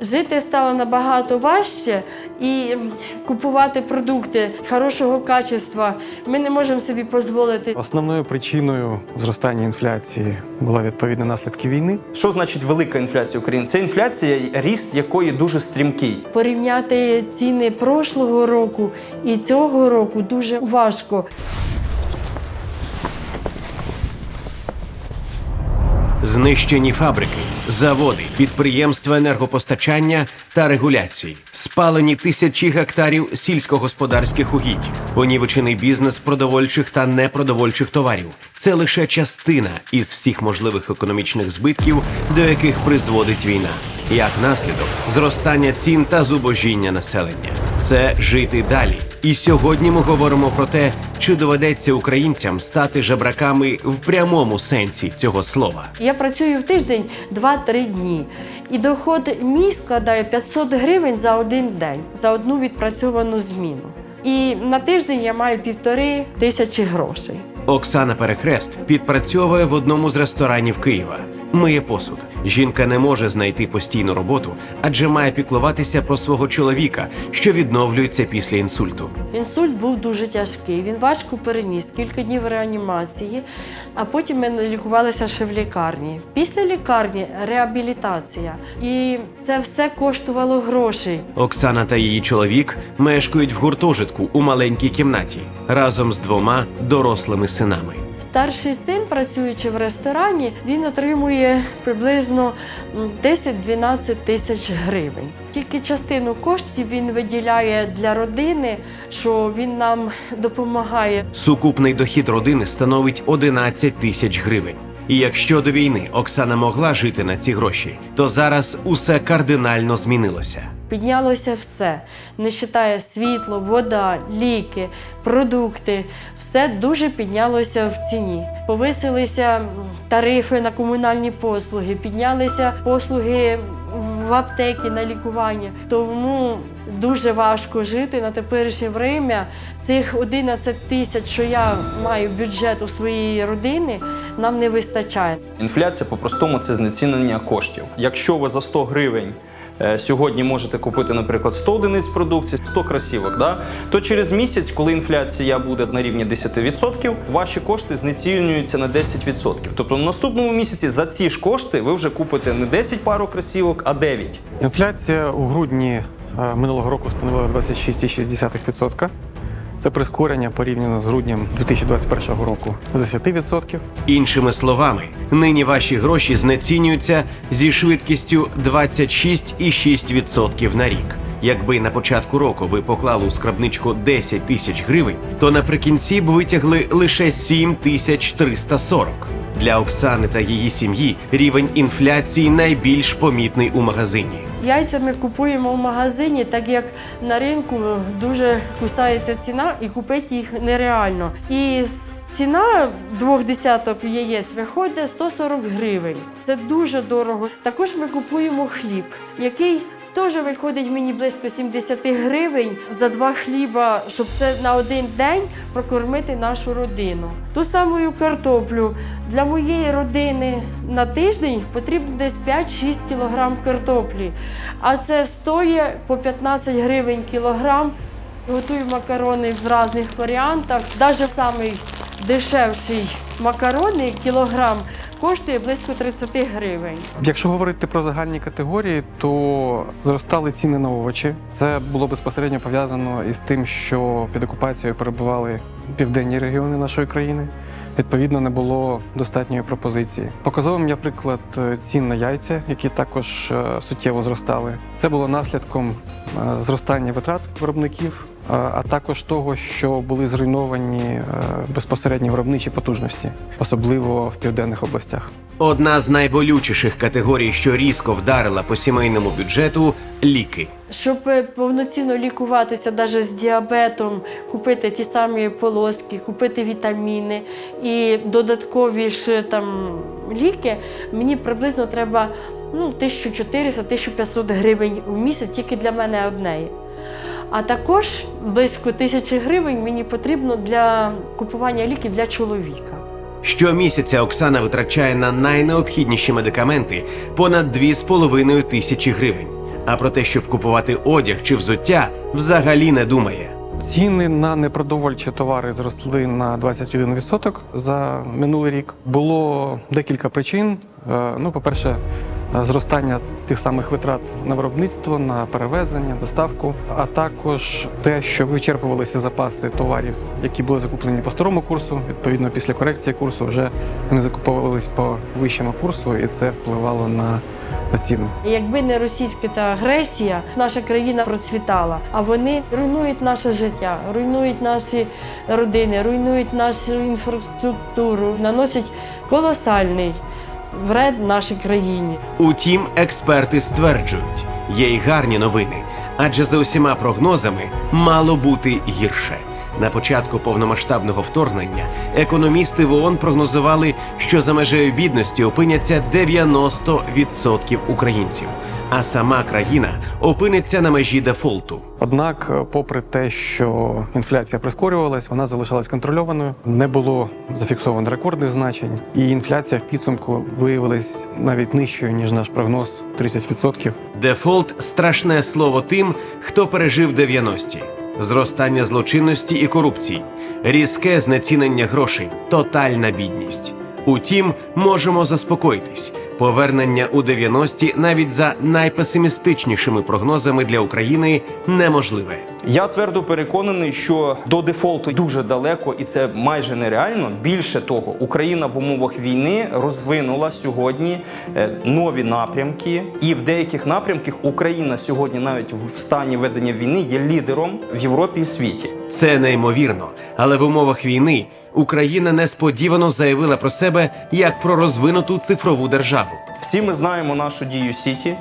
Жити стало набагато важче і купувати продукти хорошого качества ми не можемо собі дозволити. Основною причиною зростання інфляції була відповідно наслідки війни. Що значить велика інфляція України? Це інфляція, ріст якої дуже стрімкий. Порівняти ціни прошлого року і цього року дуже важко. Знищені фабрики, заводи, підприємства енергопостачання та регуляції, спалені тисячі гектарів сільськогосподарських угідь, понівечений бізнес продовольчих та непродовольчих товарів. Це лише частина із всіх можливих економічних збитків, до яких призводить війна. Як наслідок зростання цін та зубожіння населення. Це жити далі. І сьогодні ми говоримо про те, чи доведеться українцям стати жебраками в прямому сенсі цього слова. Я працюю в тиждень 2-3 дні. І доход мій складає 500 гривень за один день, за одну відпрацьовану зміну. І на тиждень я маю півтори тисячі грошей. Оксана Перехрест підпрацьовує в одному з ресторанів Києва. Миє посуд. Жінка не може знайти постійну роботу, адже має піклуватися про свого чоловіка, що відновлюється після інсульту. Інсульт був дуже тяжкий. Він важко переніс кілька днів реанімації, а потім ми лікувалися ще в лікарні. Після лікарні реабілітація. І це все коштувало грошей. Оксана та її чоловік мешкають в гуртожитку у маленькій кімнаті разом з двома дорослими синами. Старший син, працюючи в ресторані, він отримує приблизно м, 10-12 тисяч гривень. Тільки частину коштів він виділяє для родини, що він нам допомагає. Сукупний дохід родини становить 11 тисяч гривень. І якщо до війни Оксана могла жити на ці гроші, то зараз усе кардинально змінилося. Піднялося все, не вважає світло, вода, ліки, продукти. Все дуже піднялося в ціні. Повисилися тарифи на комунальні послуги, піднялися послуги в аптеки на лікування. Тому дуже важко жити на теперішнє время. Цих 11 тисяч, що я маю бюджет у своєї родини, нам не вистачає. Інфляція по-простому це знецінення коштів. Якщо ви за 100 гривень сьогодні можете купити, наприклад, 100 одиниць продукції, 100 красівок, да? то через місяць, коли інфляція буде на рівні 10%, ваші кошти знецінюються на 10%. Тобто в наступному місяці за ці ж кошти ви вже купите не 10 пару красівок, а 9. Інфляція у грудні е, минулого року становила 26,6%. Це прискорення порівняно з груднем 2021 року з 10%. Іншими словами, нині ваші гроші знецінюються зі швидкістю 26,6% на рік. Якби на початку року ви поклали у скрабничку 10 тисяч гривень, то наприкінці б витягли лише 7 тисяч 340. Для Оксани та її сім'ї рівень інфляції найбільш помітний у магазині. Яйця ми купуємо в магазині, так як на ринку дуже кусається ціна і купити їх нереально. І ціна двох десяток яєць виходить 140 гривень. Це дуже дорого. Також ми купуємо хліб, який теж виходить мені близько 70 гривень за два хліба, щоб це на один день прокормити нашу родину. Ту саму картоплю для моєї родини на тиждень потрібно десь 5-6 кілограм картоплі. А це стоїть по 15 гривень кілограм. Готую макарони в різних варіантах. Навіть самий дешевший макарони кілограм коштує близько 30 гривень. Якщо говорити про загальні категорії, то зростали ціни на овочі. Це було безпосередньо пов'язано із тим, що під окупацією перебували південні регіони нашої країни. Відповідно, не було достатньої пропозиції. Показовим є приклад е, цін на яйця, які також е, суттєво зростали. Це було наслідком е, зростання витрат виробників, а також того, що були зруйновані е, безпосередні виробничі потужності, особливо в південних областях. Одна з найболючіших категорій, що різко вдарила по сімейному бюджету ліки. Щоб е, повноцінно лікуватися навіть з діабетом, купити ті самі полоски, купити вітаміни і додаткові ж там ліки, мені приблизно треба ну, 1400-1500 гривень в місяць тільки для мене однеї. А також близько тисячі гривень мені потрібно для купування ліків для чоловіка. Щомісяця Оксана витрачає на найнеобхідніші медикаменти понад 2,5 тисячі гривень. а про те, щоб купувати одяг чи взуття, взагалі не думає. Ціни на непродовольчі товари зросли на 21% за минулий рік. Було декілька причин. Е, Ну, по-перше, е, зростання тих самих витрат на виробництво, на перевезення, доставку, а також те, що вичерпувалися запаси товарів, які були закуплені по старому курсу. Відповідно, після корекції курсу вже вони закуповувались по вищому курсу, і це впливало на, на ціни. І Якби не російська ця агресія, наша країна процвітала. А вони руйнують наше життя, руйнують наші родини, руйнують нашу інфраструктуру, наносять колосальний вред нашій країні. Утім, експерти стверджують, є й гарні новини, адже за усіма прогнозами мало бути гірше. На початку повномасштабного вторгнення економісти в ООН прогнозували, що за межею бідності опиняться 90% українців, а сама країна опиниться на межі дефолту. Однак, попри те, що інфляція прискорювалась, вона залишалась контрольованою. Не було зафіксовано рекордних значень, і інфляція в підсумку виявилась навіть нижчою ніж наш прогноз 30%. Дефолт страшне слово тим, хто пережив 90-ті. Зростання злочинності і корупції, різке знецінення грошей, тотальна бідність. Утім, можемо заспокоїтись. Повернення у 90-ті навіть за найпесимістичнішими прогнозами для України неможливе. Я твердо переконаний, що до дефолту дуже далеко, і це майже нереально. Більше того, Україна в умовах війни розвинула сьогодні е, нові напрямки, і в деяких напрямках Україна сьогодні, навіть в стані ведення війни, є лідером в Європі і світі. Це неймовірно, але в умовах війни Україна несподівано заявила про себе як про розвинуту цифрову державу. Всі ми знаємо нашу дію Сіті.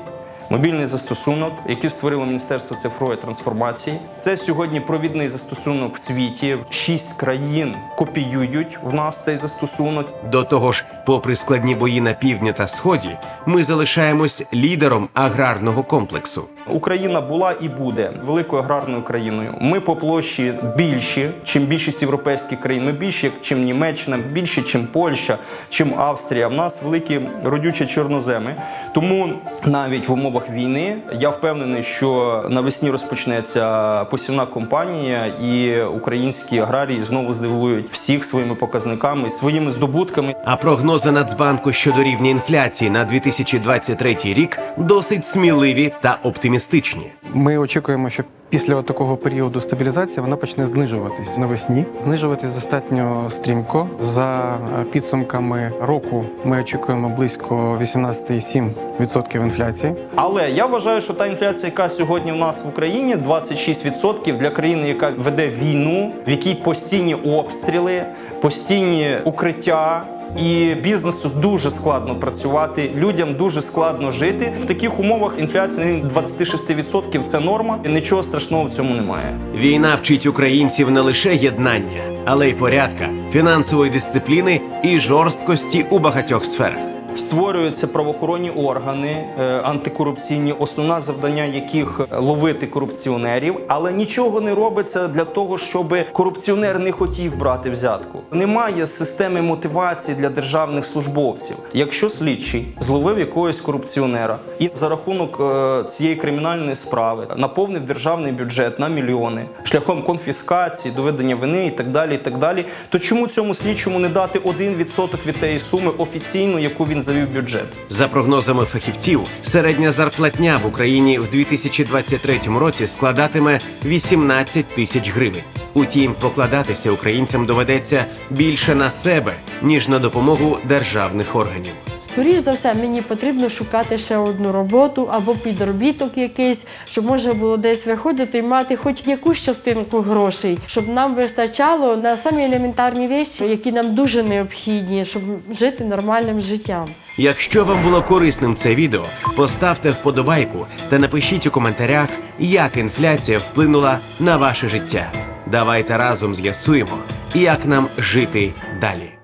Мобільний застосунок, який створило Міністерство цифрової трансформації, це сьогодні провідний застосунок в світі. Шість країн копіюють в нас цей застосунок. До того ж, попри складні бої на півдні та сході, ми залишаємось лідером аграрного комплексу. Україна була і буде великою аграрною країною. Ми по площі більші, чим більшість європейських країн. Ми більші, чим Німеччина, більші, чим Польща, чим Австрія. В нас великі родючі чорноземи. Тому навіть в умовах війни я впевнений, що навесні розпочнеться посівна кампанія, і українські аграрії знову здивують всіх своїми показниками, своїми здобутками. А прогнози Нацбанку щодо рівня інфляції на 2023 рік досить сміливі та оптимістичні. Ми очікуємо, що після такого періоду стабілізації вона почне знижуватись навесні. Знижуватись достатньо стрімко. За е, підсумками року ми очікуємо близько 18,7% інфляції. Але я вважаю, що та інфляція, яка сьогодні в нас в Україні, 26% для країни, яка веде війну, в якій постійні обстріли, постійні укриття. І бізнесу дуже складно працювати, людям дуже складно жити. В таких умовах інфляція на рівні 26% – це норма, і нічого страшного в цьому немає. Війна вчить українців не лише єднання, але й порядка, фінансової дисципліни і жорсткості у багатьох сферах. Створюються правоохоронні органи е, антикорупційні, основне завдання яких ловити корупціонерів, але нічого не робиться для того, щоб корупціонер не хотів брати взятку. Немає системи мотивації для державних службовців. Якщо слідчий зловив якогось корупціонера і за рахунок е, цієї кримінальної справи наповнив державний бюджет на мільйони шляхом конфіскації, доведення вини і так далі, і так далі, то чому цьому слідчому не дати 1% від тієї суми офіційно, яку він завів бюджет? За прогнозами фахівців, середня зарплатня в Україні в 2023 році складатиме 18 тисяч гривень. Утім, покладатися українцям доведеться більше на себе ніж на допомогу державних органів. Скоріше за все, мені потрібно шукати ще одну роботу або підробіток якийсь, щоб можна було десь виходити і мати хоч якусь частинку грошей, щоб нам вистачало на самі елементарні речі, які нам дуже необхідні, щоб жити нормальним життям. Якщо вам було корисним це відео, поставте вподобайку та напишіть у коментарях, як інфляція вплинула на ваше життя. Давайте разом з'ясуємо, як нам жити далі.